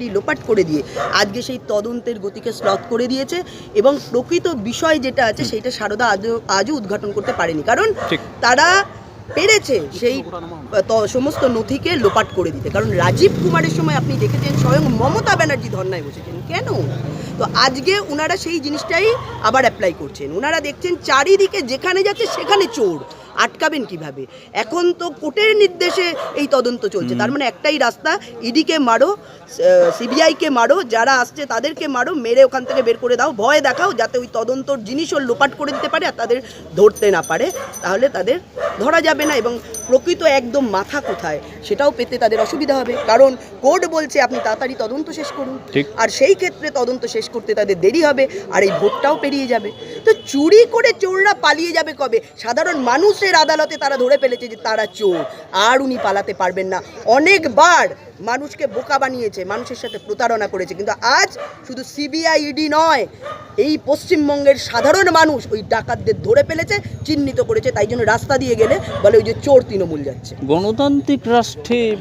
লোপাট করে দিয়ে আজকে সেই তদন্তের গতিকে স্লথ করে দিয়েছে এবং প্রকৃত বিষয় যেটা আছে সেইটা সারদা আজও আজও উদ্ঘাটন করতে পারেনি। কারণ তারা পেরেছে সেই সমস্ত নথিকে লোপাট করে দিতে। কারণ রাজীব কুমারের সময় আপনি দেখেছেন স্বয়ং মমতা ব্যানার্জি ধর্নায় বসেছেন। কেন? তো আজকে ওনারা সেই জিনিসটাই আবার অ্যাপ্লাই করছেন। ওনারা দেখছেন চারিদিকে যেখানে যাচ্ছে সেখানে চোর। আটকাবেন কীভাবে? এখন তো কোর্টের নির্দেশে এই তদন্ত চলছে। তার মানে একটাই রাস্তা ইডিকে মারো সিবিআইকে মারো যারা আসছে তাদেরকে মারো মেরে ওখান থেকে বের করে দাও ভয় দেখাও যাতে ওই তদন্তর জিনিসও লোপাট করে দিতে পারে আর তাদের ধরতে না পারে। তাহলে তাদের ধরা যাবে না এবং প্রকৃত একদম মাথা কোথায়? সেটাও পেতে তাদের অসুবিধা হবে। কারণ কোর্ট বলছে আপনি তাড়াতাড়ি তদন্ত শেষ করুন। আর সেই ক্ষেত্রে তদন্ত শেষ করতে তাদের দেরি হবে আর এই ভোটটাও পেরিয়ে যাবে। চুরি করে চোররা পালিয়ে যাবে কবে? সাধারণ মানুষের আদালতে তারা ধরে ফেলেছে যে তারা চোর। আর উনি পালাতে পারবেন না। অনেকবার মানুষকে বোকা বানিয়েছে, মানুষের সাথে প্রতারণা করেছে। কিন্তু আজ শুধু সিবিআই ইডি নয়, এই পশ্চিমবঙ্গের সাধারণ মানুষ ওই ডাকাতদের ধরে ফেলেছে, চিহ্নিত করেছে। তাই জন্য রাস্তা দিয়ে গেলে বলে ওই যে চোর তৃণমূল যাচ্ছে। গণতান্ত্রিক রাষ্ট্রে